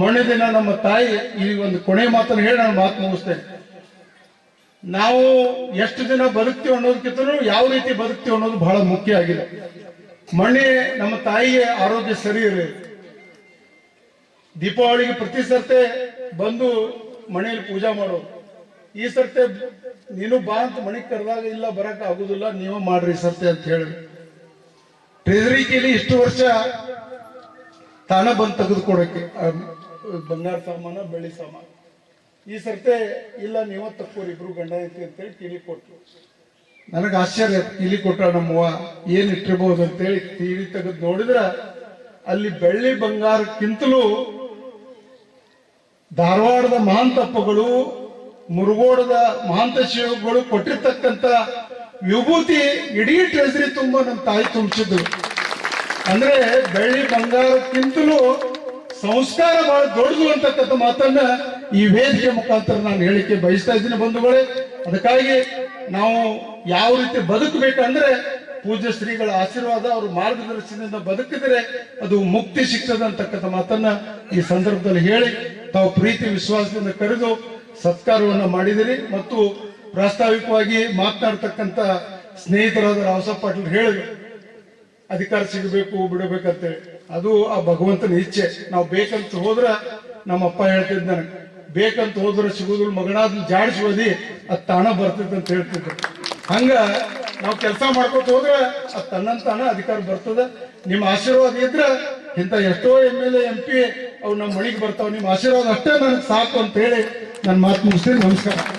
ಮೊನ್ನೆ ದಿನ ನಮ್ಮ ತಾಯಿ ಈ ಒಂದು ಕೊನೆ ಮಾತನ್ನು ಹೇಳಿ ನಾನು ಮಾತು ಮುಗಿಸ್ತೇನೆ. ನಾವು ಎಷ್ಟು ದಿನ ಬದುಕ್ತೀವಿ ಅನ್ನೋದಕ್ಕಿಂತ ಯಾವ ರೀತಿ ಬದುಕ್ತೀವಿ ಅನ್ನೋದು ಬಹಳ ಮುಖ್ಯ ಆಗಿದೆ. ಮೊನ್ನೆ ನಮ್ಮ ತಾಯಿಯ ಆರೋಗ್ಯ ಸರಿ ಇರಲಿ. ದೀಪಾವಳಿಗೆ ಪ್ರತಿ ಸರ್ತೆ ಬಂದು ಮನೆಯಲ್ಲಿ ಪೂಜಾ ಮಾಡೋದು ಈ ಸರ್ತೆ ನೀನು ಬಾ ಅಂತ ಮನೆಗೆ ಕರೆದಾಗ, ಇಲ್ಲ ಬರಕ್ ಆಗುದಿಲ್ಲ, ನೀವು ಮಾಡ್ರಿ ಸರ್ತೆ ಅಂತ ಹೇಳಿ ಟ್ರೆಜರಿಕೆಯಲ್ಲಿ ಇಷ್ಟು ವರ್ಷ ತಾನ ಬಂದು ತೆಗೆದುಕೊಡಕ್ಕೆ ಬಂಗಾರ ಸಾಮಾನ, ಬೆಳ್ಳಿ ಸಾಮಾನು. ಈ ಸರ್ತೆ ಇಲ್ಲ, ನೀವ ತಕ್ಕೋರಿ, ಇಬ್ರು ಗಂಡ ಐತಿ ಅಂತೇಳಿ ತಿಳಿ ಕೊಟ್ರು. ನನಗೆ ಆಶ್ಚರ್ಯ ಕೀಲಿ ಕೊಟ್ಟ ನಮ್ಮವ್ವ, ಏನ್ ಇಟ್ಟಿರ್ಬೋದು ಅಂತೇಳಿ ಕೀಲಿ ತೆಗೆದು ನೋಡಿದ್ರ, ಅಲ್ಲಿ ಬೆಳ್ಳಿ ಬಂಗಾರಕ್ಕಿಂತಲೂ ಧಾರವಾಡದ ಮಹಾಂತಪ್ಪಗಳು, ಮುರುಗೋಡದ ಮಹಾಂತ ಶಿವಗಳು ಕೊಟ್ಟಿರ್ತಕ್ಕಂಥ ವಿಭೂತಿ, ಇಡೀ ಟ್ರೆಜರಿ ತುಂಬ ನಮ್ಮ ತಾಯಿ ತುಂಬಿಸಿದ್ರು ಅಂದ್ರೆ ಬೆಳ್ಳಿ ಬಂಗಾರಕ್ಕಿಂತಲೂ ಸಂಸ್ಕಾರ ಬಹಳ ದೊಡ್ಡದು ಅಂತಕ್ಕಂಥ ಮಾತನ್ನ ಈ ವೇದಿಕೆ ಮುಖಾಂತರ ನಾನು ಹೇಳಿಕೆ ಬಯಸ್ತಾ ಇದ್ದೀನಿ ಬಂಧುಗಳೇ. ಅದಕ್ಕಾಗಿ ನಾವು ಯಾವ ರೀತಿ ಬದುಕಬೇಕಂದ್ರೆ ಪೂಜ್ಯ ಶ್ರೀಗಳ ಆಶೀರ್ವಾದ ಅವ್ರ ಮಾರ್ಗದರ್ಶನದಿಂದ ಬದುಕಿದರೆ ಅದು ಮುಕ್ತಿ ಸಿಗ್ತದೆ ಅಂತಕ್ಕಂಥ ಮಾತನ್ನ ಈ ಸಂದರ್ಭದಲ್ಲಿ ಹೇಳಿ ತಾವು ಪ್ರೀತಿ ವಿಶ್ವಾಸದಿಂದ ಕರೆದು ಸತ್ಕಾರವನ್ನು ಮಾಡಿದಿರಿ ಮತ್ತು ಪ್ರಾಸ್ತಾವಿಕವಾಗಿ ಮಾತನಾಡ್ತಕ್ಕಂಥ ಸ್ನೇಹಿತರಾದ ರಾವಸಾಬ್ ಪಾಟೀಲ್ ಹೇಳಿದ್ರು. ಅಧಿಕಾರ ಸಿಗಬೇಕು, ಬಿಡಬೇಕಂತೇಳಿ. ಅದು ಆ ಭಗವಂತನ ಇಚ್ಛೆ. ನಾವು ಬೇಕಂತ ಹೋದ್ರ ನಮ್ಮ ಅಪ್ಪ ಹೇಳ್ತಿದ್ ನನಗೆ, ಬೇಕಂತ ಹೋದ್ರೆ ಸಿಗೋದ್ರ ಮಗನಾದ್ ಜಾಡಿಸಿ ಓದಿ ಅದ್ ತಾಣ ಬರ್ತೈತೆ ಅಂತ ಹೇಳ್ತಿದ್ದೆ. ಹಂಗ ನಾವು ಕೆಲಸ ಮಾಡ್ಕೊತ ಹೋದ್ರ ಅದ್ ತನ್ನಂತಾನ ಅಧಿಕಾರ ಬರ್ತದ. ನಿಮ್ಮ ಆಶೀರ್ವಾದ ಇದ್ರೆ ಇಂಥ ಎಷ್ಟೋ ಎಂ ಎಲ್ ಎಂ ಪಿ ಅವು ನಮ್ಮ ಮಳಿಗೆ ಬರ್ತಾವ. ನಿಮ್ಮ ಆಶೀರ್ವಾದ ಅಷ್ಟೇ ನನಗೆ ಸಾಕು ಅಂತ ಹೇಳಿ ನನ್ನ ಮಾತು ಮುಗಿಸ್ತೀನಿ. ನಮಸ್ಕಾರ.